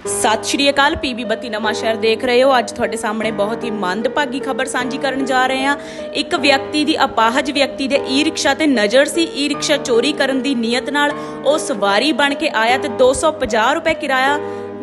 ਸਤਿ ਸ਼੍ਰੀ ਅਕਾਲ, ਪੀਬੀ ਬੱਤੀ ਨਵਾਂ ਸ਼ਹਿਰ ਦੇਖ ਰਹੇ ਹੋ। ਅੱਜ ਤੁਹਾਡੇ ਸਾਹਮਣੇ ਬਹੁਤ ਹੀ ਮੰਦਭਾਗੀ ਖਬਰ ਸਾਂਝੀ ਕਰਨ ਜਾ ਰਹੇ ਹਾਂ। ਇੱਕ ਵਿਅਕਤੀ ਦੀ ਅਪਾਹਜ ਵਿਅਕਤੀ ਦੇ ਈ ਰਿਕਸ਼ਾ ਤੇ ਨਜ਼ਰ ਸੀ। ਈ ਰਿਕਸ਼ਾ ਚੋਰੀ ਕਰਨ ਦੀ ਨੀਅਤ ਨਾਲ ਉਹ ਸਵਾਰੀ ਬਣ ਕੇ ਆਇਆ ਤੇ 250 ਰੁਪਏ ਕਿਰਾਇਆ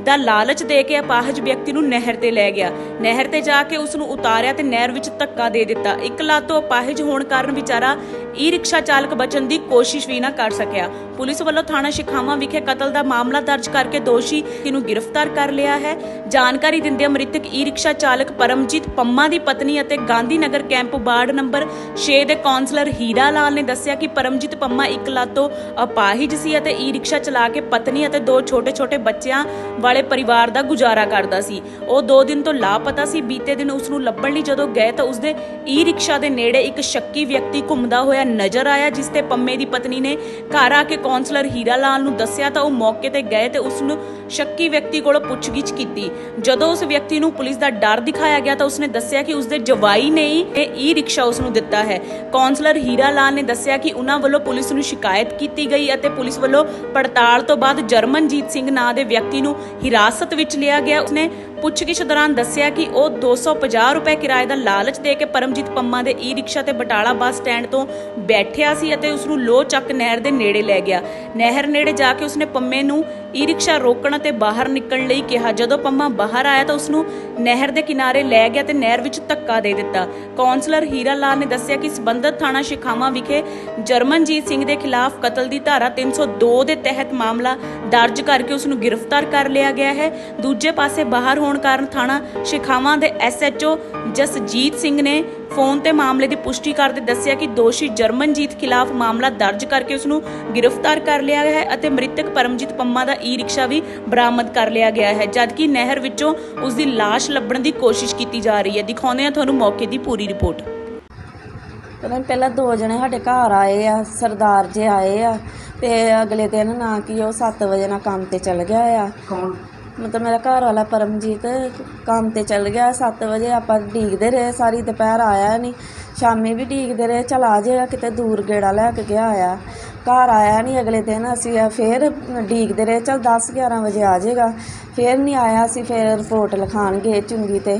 ਦਾ ਲਾਲਚ ਦੇ ਕੇ ਅਪਾਹਜ ਵਿਅਕਤੀ ਨੂੰ ਨਹਿਰ ਤੇ ਲੈ ਗਿਆ। ਨਹਿਰ ਤੇ ਜਾ ਕੇ ਉਸ ਨੂੰ ਉਤਾਰਿਆ ਤੇ ਨਹਿਰ ਵਿੱਚ ਧੱਕਾ ਦੇ ਦਿੱਤਾ। ਇੱਕ ਤੋਂ ਅਪਾਹਜ ਹੋਣ ਕਾਰਨ ਵਿਚਾਰਾ ਈ ਰਿਕਸ਼ਾ ਚਾਲਕ ਬਚਣ ਦੀ ਕੋਸ਼ਿਸ਼ ਵੀ ਨਾ ਕਰ ਸਕਿਆ। ਪੁਲਿਸ ਵੱਲੋਂ ਥਾਣਾ ਸ਼ਿਖਾਵਾਂ ਵਿਖੇ ਕਤਲ ਦਾ ਮਾਮਲਾ ਦਰਜ ਕਰਕੇ ਦੋਸ਼ੀ ਨੂੰ ਗ੍ਰਿਫਤਾਰ ਕਰ ਲਿਆ ਹੈ। ਜਾਣਕਾਰੀ ਦਿੰਦਿਆਂ ਮ੍ਰਿਤਕ ਈ ਰਿਕਸ਼ਾ ਚਾਲਕ ਪਰਮਜੀਤ ਪੰਮਾ ਦੀ ਪਤਨੀ ਅਤੇ Gandhi Nagar camp ward number 6 ਦੇ ਕਾਉਂਸਲਰ ਹੀਰਾ ਲਾਲ ਨੇ ਦੱਸਿਆ ਕਿ ਪਰਮਜੀਤ ਪੰਮਾ ਇੱਕ ਲੱਤ ਤੋਂ ਅਪਾਹਿਜ ਸੀ ਅਤੇ ਈ ਰਿਕਸ਼ਾ ਚਲਾ ਕੇ ਪਤਨੀ ਅਤੇ ਦੋ ਛੋਟੇ-ਛੋਟੇ ਬੱਚਿਆਂ ਵਾਲੇ ਪਰਿਵਾਰ ਦਾ ਗੁਜ਼ਾਰਾ ਕਰਦਾ ਸੀ। ਉਹ 2 ਦਿਨ ਤੋਂ ਲਾਪਤਾ ਸੀ। ਬੀਤੇ ਦਿਨ ਉਸ ਨੂੰ ਲੱਭਣ ਲਈ ਜਦੋਂ ਗਏ ਤਾਂ ਉਸਦੇ ਈ ਰਿਕਸ਼ਾ ਦੇ ਨੇੜੇ ਇੱਕ ਸ਼ੱਕੀ ਵਿਅਕਤੀ ਘੁੰਮਦਾ ਹੋਇਆ ਨਜ਼ਰ ਆਇਆ, ਜਿਸ ਤੇ ਪੰਮੇ ਦੀ ਪਤਨੀ ਨੇ ਘਰ ਆ ਕੇ ਕਾਉਂਸਲਰ ਹੀਰਾ ਲਾਲ ਨੂੰ ਦੱਸਿਆ ਤਾਂ ਉਹ ਮੌਕੇ ਤੇ ਗਏ ਤੇ ਉਸ ਨੂੰ ਸ਼ੱਕੀ ਵਿਅਕਤੀ ਕੋਲੋਂ ਪੁੱਛਗਿੱਛ ਕੀਤੀ। ਜਦੋਂ ਉਸ ਵਿਅਕਤੀ ਨੂੰ ਪੁਲਿਸ ਦਾ ਡਰ ਦਿਖਾਇਆ ਗਿਆ ਤਾਂ ਉਸਨੇ ਦੱਸਿਆ ਕਿ ਉਸਦੇ ਜਵਾਈ ਨੇ ਹੀ ਇਹ ਈ ਰਿਕਸ਼ਾ ਉਸ ਨੂੰ ਦਿੱਤਾ ਹੈ। ਕਾਉਂਸਲਰ ਹੀਰਾ ਲਾਲ ਨੇ ਦੱਸਿਆ ਕਿ ਉਹਨਾਂ ਵੱਲੋਂ ਪੁਲਿਸ ਨੂੰ ਸ਼ਿਕਾਇਤ ਕੀਤੀ ਗਈ ਅਤੇ ਪੁਲਿਸ ਵੱਲੋਂ ਪੜਤਾਲ ਤੋਂ ਬਾਅਦ ਜਰਮਨਜੀਤ ਸਿੰਘ ਨਾਂ ਦੇ ਵਿਅਕਤੀ ਨੂੰ ਹਿਰਾਸਤ ਵਿੱਚ ਲਿਆ ਗਿਆ। ਉਸਨੇ ਪੁੱਛਗਿੱਛ ਦੌਰਾਨ ਦੱਸਿਆ ਕਿ ਉਹ 250 ਰੁਪਏ ਕਿਰਾਏ ਦਾ ਲਾਲਚ ਦੇ ਕੇ ਪਰਮਜੀਤ ਪੰਮਾ ਦੇ ਈ ਰਿਕਸ਼ਾ ਤੇ ਬਟਾਲਾ ਬੱਸ ਸਟੈਂਡ ਤੋਂ ਬੈਠਿਆ ਸੀ ਅਤੇ ਉਸ ਨੂੰ ਲੋਹ ਚੱਕ ਨਹਿਰ ਦੇ ਨੇੜੇ ਲੈ ਗਿਆ। ਨਹਿਰ ਨੇੜੇ ਜਾ ਕੇ ਉਸਨੇ ਪੰਮੇ ਨੂੰ ਈ ਰਿਕਸ਼ਾ ਰੋਕਣ ਅਤੇ ਬਾਹਰ ਨਿਕਲਣ ਲਈ ਕਿਹਾ। ਜਦੋਂ ਪੰਮਾ ਬਾਹਰ ਆਇਆ ਤਾਂ ਉਸ ਨੂੰ ਨਹਿਰ ਦੇ ਕਿਨਾਰੇ ਲੈ ਗਿਆ ਤੇ ਨਹਿਰ ਵਿੱਚ ਧੱਕਾ ਦੇ ਦਿੱਤਾ। ਕਾਉਂਸਲਰ ਹੀਰਾ ਲਾਲ ਨੇ ਦੱਸਿਆ ਕਿ ਸਬੰਧਤ ਥਾਣਾ ਸ਼ਿਖਾਵਾਂ ਵਿਖੇ ਜਰਮਨਜੀਤ ਸਿੰਘ ਦੇ ਖਿਲਾਫ ਕਤਲ ਦੀ ਧਾਰਾ 302 ਦੇ ਤਹਿਤ ਮਾਮਲਾ ਦਰਜ ਕਰਕੇ ਉਸ ਨੂੰ ਗ੍ਰਿਫਤਾਰ ਕਰ ਲਿਆ ਗਿਆ ਹੈ। ਦੂਜੇ ਪਾਸੇ ਬਾਹਰ ਹੋਣ ਕਾਰਨ ਥਾਣਾ ਸ਼ਿਖਾਵਾਂ ਦੇ ਐਸਐਚਓ ਜਸਜੀਤ ਸਿੰਘ ਨੇ ਫੋਨ ਤੇ ਮਾਮਲੇ ਦੀ ਪੁਸ਼ਟੀ ਕਰਦੇ ਦੱਸਿਆ ਕਿ ਦੋਸ਼ੀ ਜਰਮਨਜੀਤ ਖਿਲਾਫ ਮਾਮਲਾ ਦਰਜ ਕਰਕੇ ਉਸ ਨੂੰ ਗ੍ਰਿਫਤਾਰ ਕਰ ਲਿਆ ਗਿਆ ਹੈ ਅਤੇ ਮ੍ਰਿਤਕ ਪਰਮਜੀਤ ਪੰਮਾ ਦਾ ਈ ਰਿਕਸ਼ਾ ਵੀ ਬਰਾਮਦ ਕਰ ਲਿਆ ਗਿਆ ਹੈ ਜਦਕਿ ਨਹਿਰ ਵਿੱਚੋਂ ਉਸ ਦੀ ਲਾਸ਼ ਲੱਭਣ ਦੀ ਕੋਸ਼ਿਸ਼ ਕੀਤੀ ਜਾ ਰਹੀ ਹੈ। ਦਿਖਾਉਂਦੇ ਹਾਂ ਤੁਹਾਨੂੰ ਮੌਕੇ ਦੀ ਪੂਰੀ ਰਿਪੋਰਟ। ਪਤਾ ਨੀ ਪਹਿਲਾਂ ਦੋ ਜਣੇ ਸਾਡੇ ਘਰ ਆਏ ਆ ਸਰਦਾਰ ਜੇ ਆਏ ਆ ਤੇ ਅਗਲੇ ਦਿਨ ਨਾ ਕਿ ਉਹ 7 ਵਜੇ ਨਾਲ ਕੰਮ ਤੇ ਚਲ ਗਿਆ ਆ। ਕੌਣ? ਮਤਲਬ ਮੇਰਾ ਘਰ ਵਾਲਾ ਪਰਮਜੀਤ ਕੰਮ ਤੇ ਚਲ ਗਿਆ, ਸੱਤ ਵਜੇ ਆਪਾਂ ਉਡੀਕਦੇ ਰਹੇ, ਸਾਰੀ ਦੁਪਹਿਰ ਆਇਆ ਨਹੀਂ ਸ਼ਾਮੀ ਵੀ ਉਡੀਕਦੇ ਰਹੇ, ਚਲ ਆ ਜਾਏਗਾ ਕਿਤੇ ਦੂਰ ਗੇੜਾ ਲੈ ਕੇ ਗਿਆ ਆ ਘਰ ਆਇਆ ਨਹੀਂ ਅਗਲੇ ਦਿਨ ਅਸੀਂ ਫਿਰ ਉਡੀਕਦੇ ਰਹੇ, ਚਲ 10 11 ਵਜੇ ਆ ਜਾਏਗਾ। ਫਿਰ ਨਹੀਂ ਆਇਆ, ਅਸੀਂ ਫਿਰ ਰਿਪੋਰਟ ਲਿਖਾਣ ਗਏ ਚੁੰਗੀ ਤੇ।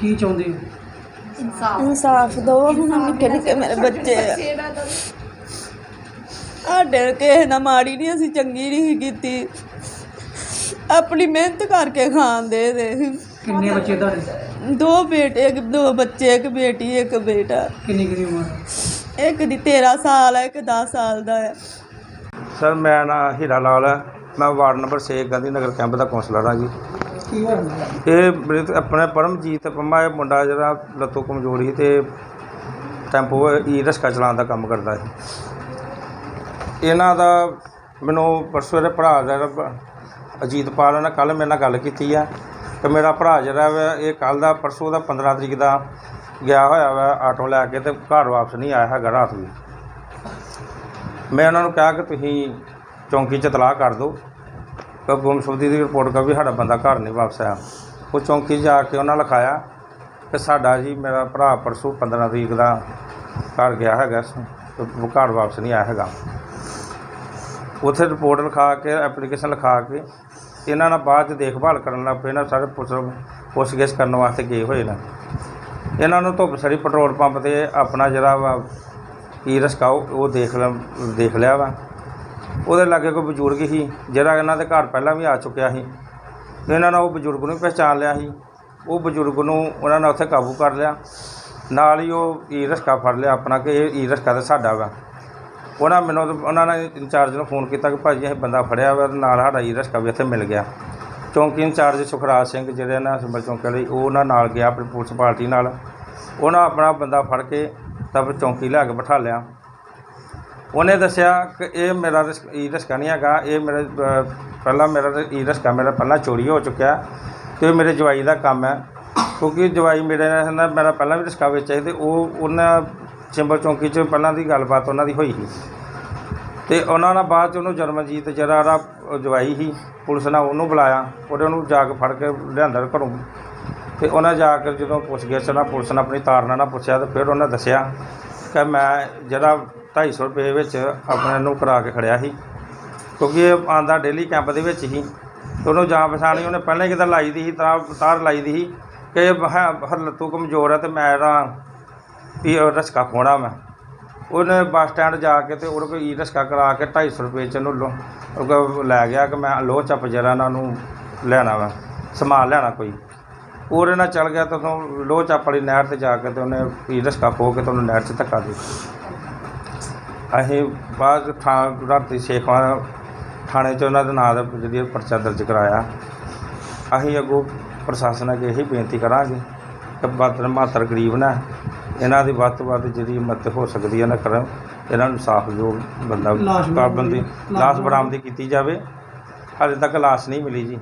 ਕੀ ਚਾਹੁੰਦੇ ਹੋ? ਇਨਸਾਫ। ਦੋ ਹੁਣ ਨਿੱਕੇ ਨਿੱਕੇ ਮੇਰੇ ਬੱਚੇ ਆ। ਸਾਡੇ ਕਿਸੇ ਨਾਲ ਮਾੜੀ ਨਹੀਂ ਅਸੀਂ ਚੰਗੀ ਨਹੀਂ ਕੀਤੀ। ਆਪਣੀ ਮਿਹਨਤ ਕਰਕੇ ਖਾਂਦੇ ਦੇ ਕਿੰਨੇ ਬੱਚੇ ਤੁਹਾਡੇ? ਦੋ ਬੇਟੇ ਇੱਕ ਦੋ ਬੱਚੇ ਇੱਕ ਬੇਟੀ ਇੱਕ ਬੇਟਾ। ਕਿੰਨੀ ਕਿੰਨੀ ਉਮਰ? ਆ? ਇੱਕ ਦੀ 13 ਸਾਲ ਹੈ ਇੱਕ 10 ਸਾਲ ਦਾ ਹੈ ਸਰ ਮੈਂ ਨਾ ਹੀਰਾ ਲਾਲ ਹੈ ਮੈਂ ward number 6 Gandhi Nagar camp ਦਾ ਕਾਉਂਸਲਰ ਹਾਂ ਜੀ। ਕੀ ਹੋਇਆ ਇਹ ਮੇਰੇ ਆਪਣੇ ਪਰਮਜੀਤ ਪੰਮਾ, ਇਹ ਮੁੰਡਾ ਜਿਹੜਾ ਲੱਤੋਂ ਕਮਜ਼ੋਰ ਸੀ ਤੇ ਟੈਂਪੋ ਈ ਰਿਕਸ਼ਾ ਚਲਾਉਣ ਦਾ ਕੰਮ ਕਰਦਾ ਸੀ। ਇਹਨਾਂ ਦਾ ਮੈਨੂੰ ਪਰਸੋਂ ਦੇ ਭਰਾ ਦਾ ਜਿਹੜਾ ਅਜੀਤਪਾਲ ਨੇ ਕੱਲ ਮੇਰੇ ਨਾਲ ਗੱਲ ਕੀਤੀ ਆ ਕਿ ਮੇਰਾ ਭਰਾ ਜਿਹੜਾ ਵਾ, ਇਹ ਕੱਲ ਦਾ ਪਰਸੋਂ ਦਾ 15 ਤਰੀਕ ਦਾ ਗਿਆ ਹੋਇਆ ਵਾ ਆਟੋ ਲੈ ਕੇ ਤੇ ਘਰ ਵਾਪਸ ਨਹੀਂ ਆਇਆ ਹੈਗਾ ਰਾਤ ਨੂੰ। ਮੈਂ ਉਹਨਾਂ ਨੂੰ ਕਿਹਾ ਕਿ ਤੁਸੀਂ ਚੌਂਕੀ 'ਚ ਤਲਾਹ ਕਰ ਦਿਓ। ਕਿ ਗੁੰਮਸ਼ੁਦਗੀ ਦੀ ਰਿਪੋਰਟ ਕਰ ਵੀ ਸਾਡਾ ਬੰਦਾ ਘਰ ਨਹੀਂ ਵਾਪਸ ਆਇਆ। ਉਹ ਚੌਂਕੀ ਜਾ ਕੇ ਉਹਨਾਂ ਲਿਖਾਇਆ ਕਿ ਸਾਡਾ ਜੀ ਮੇਰਾ ਭਰਾ ਪਰਸੂ 15 ਤਰੀਕ ਦਾ ਘਰ ਗਿਆ ਹੈਗਾ ਘਰ ਵਾਪਸ ਨਹੀਂ ਆਇਆ ਹੈਗਾ। ਉੱਥੇ ਰਿਪੋਰਟ ਲਿਖਾ ਕੇ ਐਪਲੀਕੇਸ਼ਨ ਲਿਖਾ ਕੇ ਇਹਨਾਂ ਨਾਲ ਬਾਅਦ 'ਚ ਦੇਖਭਾਲ ਕਰਨ ਲੱਗ ਪਏ ਨਾ ਸਾਰੇ ਪੁੱਛ ਪੁੱਛਗਿੱਛ ਕਰਨ ਵਾਸਤੇ ਗਏ ਹੋਏ ਨੇ। ਇਹਨਾਂ ਨੂੰ ਧੁੱਪ ਸੜੀ ਪੈਟਰੋਲ ਪੰਪ ਤੇ ਆਪਣਾ ਜਿਹੜਾ ਵਾ ਈ ਰਿਕਸ਼ਾ ਉਹ ਉਹ ਦੇਖ ਲਿਆ ਦੇਖ ਲਿਆ ਵਾ। ਉਹਦੇ ਲਾਗੇ ਕੋਈ ਬਜ਼ੁਰਗ ਸੀ, ਜਿਹੜਾ ਇਹਨਾਂ ਦੇ ਘਰ ਪਹਿਲਾਂ ਵੀ ਆ ਚੁੱਕਿਆ ਸੀ। ਇਹਨਾਂ ਨੇ ਉਹ ਬਜ਼ੁਰਗ ਨੂੰ ਪਹਿਚਾਣ ਲਿਆ ਸੀ। ਉਹ ਬਜ਼ੁਰਗ ਨੂੰ ਉਹਨਾਂ ਨੇ ਉੱਥੇ ਕਾਬੂ ਕਰ ਲਿਆ। ਨਾਲ ਹੀ ਉਹ ਈ ਰਸਕਾ ਫੜ ਲਿਆ ਆਪਣਾ ਕਿ ਇਹ ਈ ਰਸਕਾ ਤਾਂ ਸਾਡਾ ਵਾ। ਉਹਨਾਂ ਮੈਨੂੰ ਉਹਨਾਂ ਨੇ ਇੰਚਾਰਜ ਨੂੰ ਫੋਨ ਕੀਤਾ ਕਿ ਭਾਜੀ ਇਹ ਬੰਦਾ ਫੜਿਆ ਵਾ ਤੇ ਨਾਲ ਸਾਡਾ ਈ ਰਸਕਾ ਵੀ ਇੱਥੇ ਮਿਲ ਗਿਆ। ਚੌਂਕੀ ਇੰਚਾਰਜ ਸੁਖਰਾਜ ਸਿੰਘ ਜਿਹੜੇ ਨਾ ਸਿੰਬਲ ਚੌਂਕੀ ਵਾਲੇ, ਉਹ ਉਹਨਾਂ ਨਾਲ ਗਿਆ ਆਪਣੀ ਪੁਲਿਸ ਪਾਰਟੀ ਨਾਲ। ਉਹਨਾਂ ਆਪਣਾ ਬੰਦਾ ਫੜ ਕੇ ਤਾਂ ਫਿਰ ਚੌਂਕੀ ਲਿਆ ਕੇ ਬਿਠਾ ਲਿਆ। ਉਹਨੇ ਦੱਸਿਆ ਕਿ ਇਹ ਮੇਰਾ ਰਿਸ- ਈ ਰਸਕਾ ਨਹੀਂ ਹੈਗਾ, ਇਹ ਮੇਰੇ ਪਹਿਲਾਂ ਮੇਰਾ ਤਾਂ ਈ ਰਸਕਾ ਮੇਰਾ ਪਹਿਲਾਂ ਚੋਰੀ ਹੋ ਚੁੱਕਿਆ ਤੇ ਇਹ ਮੇਰੇ ਜਵਾਈ ਦਾ ਕੰਮ ਹੈ। ਕਿਉਂਕਿ ਜਵਾਈ ਮੇਰੇ ਨਾਲ, ਨਾ, ਮੇਰਾ ਪਹਿਲਾਂ ਵੀ ਰਸਕਾ ਵੇਚਿਆ ਸੀ ਤੇ ਉਹ, ਉਹਨਾਂ ਚਿੰਬਲ ਚੌਂਕੀ 'ਚ ਪਹਿਲਾਂ ਦੀ ਗੱਲਬਾਤ ਉਹਨਾਂ ਦੀ ਹੋਈ ਸੀ। ਤੇ ਉਹਨਾਂ ਨਾਲ ਬਾਅਦ 'ਚ ਉਹਨੂੰ ਜਰਮਨਜੀਤ ਜਿਹੜਾ ਉਹਦਾ ਜਵਾਈ ਸੀ, ਪੁਲਿਸ ਨੇ ਉਹਨੂੰ ਬੁਲਾਇਆ, ਉਹਦੇ ਉਹਨੂੰ ਜਾ ਕੇ ਫੜ ਕੇ ਲਿਆਂਦਾ ਘਰੋਂ। ਤੇ ਉਹਨਾਂ ਜਾ ਕੇ ਜਦੋਂ ਪੁੱਛ ਗਿਆ ਨਾ ਪੁਲਿਸ ਨੇ ਆਪਣੀ ਤਾਰਨਾ ਨਾਲ ਪੁੱਛਿਆ ਤੇ ਫਿਰ ਉਹਨੇ ਦੱਸਿਆ ਕਿ ਮੈਂ ਜਿਹੜਾ 250 ਰੁਪਏ ਵਿੱਚ ਆਪਣੇ ਨੂੰ ਕਰਾ ਕੇ ਖੜਿਆ ਸੀ। ਕਿਉਂਕਿ ਇਹ ਆਂਦਾ ਡੇਲੀ ਕੈਂਪ ਦੇ ਵਿੱਚ ਹੀ। ਤੇ ਉਹਨੂੰ ਜਾਂ ਪਛਾਣੀ ਉਹਨੇ ਪਹਿਲਾਂ ਹੀ ਕਿਤੇ ਲਾਈ ਦੀ ਸੀ ਤਾਂ ਤਾਰ ਲਾਈ ਦੀ ਸੀ ਕਿ ਇਹ ਹਰ ਲੱਤੂ ਕਮਜ਼ੋਰ ਹੈ ਤੇ ਮੈਂ ਇਹਦਾ ਵੀ ਰਸਕਾ ਖੋਣਾ ਮੈਂ। ਉਹਨੇ ਬੱਸ ਸਟੈਂਡ ਜਾ ਕੇ ਤੇ ਉਹਦੇ ਕੋਲ ਈ ਰਸਕਾ ਕਰਾ ਕੇ 250 ਰੁਪਏ ਚ ਉਹਨੂੰ ਲੈ ਗਿਆ ਕਿ ਮੈਂ ਲੋਹ ਚੱਪ ਜਰਾ ਇਹਨਾਂ ਨੂੰ ਲੈਣਾ ਵਾ, ਸਮਾਨ ਲੈਣਾ ਕੋਈ। ਉਹਦੇ ਨਾਲ ਚੱਲ ਗਿਆ ਤਾਂ ਉਥੋਂ ਲੋਹ ਚੱਪ ਵਾਲੀ ਨਹਿਰ ਤੇ ਜਾ ਕੇ ਤੇ ਉਹਨੇ ਈ ਰਸਕਾ ਖੋ ਕੇ ਤੇ ਉਹਨੂੰ ਨਹਿਰ 'ਚ ਧੱਕਾ ਦੇ ਅਸੀਂ ਬਾਅਦ ਥਾਂ ਰਾਤੀ ਸ਼ੇਖਵਾਂ ਥਾਣੇ 'ਚ ਉਹਨਾਂ ਦੇ ਨਾਂ ਦਾ ਜਿਹੜੀ ਪਰਚਾ ਦਰਜ ਕਰਾਇਆ। ਅਸੀਂ ਅੱਗੋਂ ਪ੍ਰਸ਼ਾਸਨ ਅੱਗੇ ਇਹੀ ਬੇਨਤੀ ਕਰਾਂਗੇ ਕਿ ਬਾਦਰ ਮਾਤਰ ਗਰੀਬ ਨਾ ਇਹਨਾਂ ਦੀ ਵੱਧ ਤੋਂ ਵੱਧ ਜਿਹੜੀ ਮਦਦ ਹੋ ਸਕਦੀ ਹੈ ਨਾ ਕਰਨ ਇਹਨਾਂ ਨੂੰ ਸਾਫ਼ ਜੋ ਬੰਦਾ ਲਾਸ਼ ਲਾਸ਼ ਬਰਾਮਦੀ ਕੀਤੀ ਜਾਵੇ। ਹਾਲੇ ਤੱਕ ਲਾਸ਼ ਨਹੀਂ ਮਿਲੀ ਜੀ।